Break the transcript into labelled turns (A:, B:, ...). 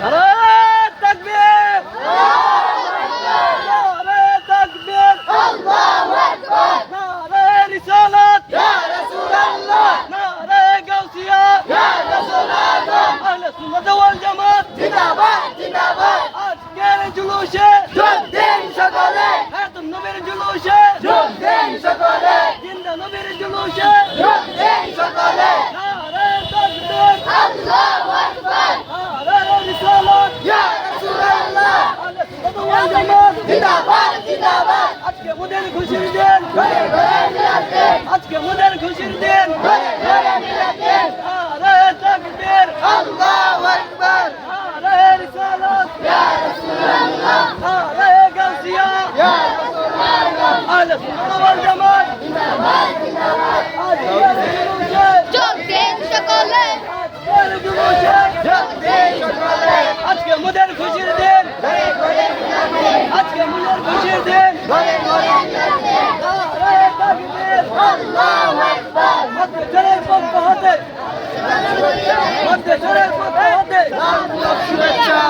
A: নারায়ণ তাকবীর নারায়ণ তাকবীর নারায়ণ রিসালাত নারায়ণ গাউসিয়া আহলে সুন্নাত ওয়াল জামাত আজকের জুলুসে হায়াতুন নবীর জুলুসে জিন্দা আজকে মোদের খুশির দিন আজকে মোদের খুশির দিন নারায়ণ আজকে মোদের খুশির দিন আজকে মোদের খুশির দিন নারায়ণ তাকবীর মধ্যে জনের পক্ষ হতে মধ্যে জনের পক্ষ হতে শুভেচ্ছা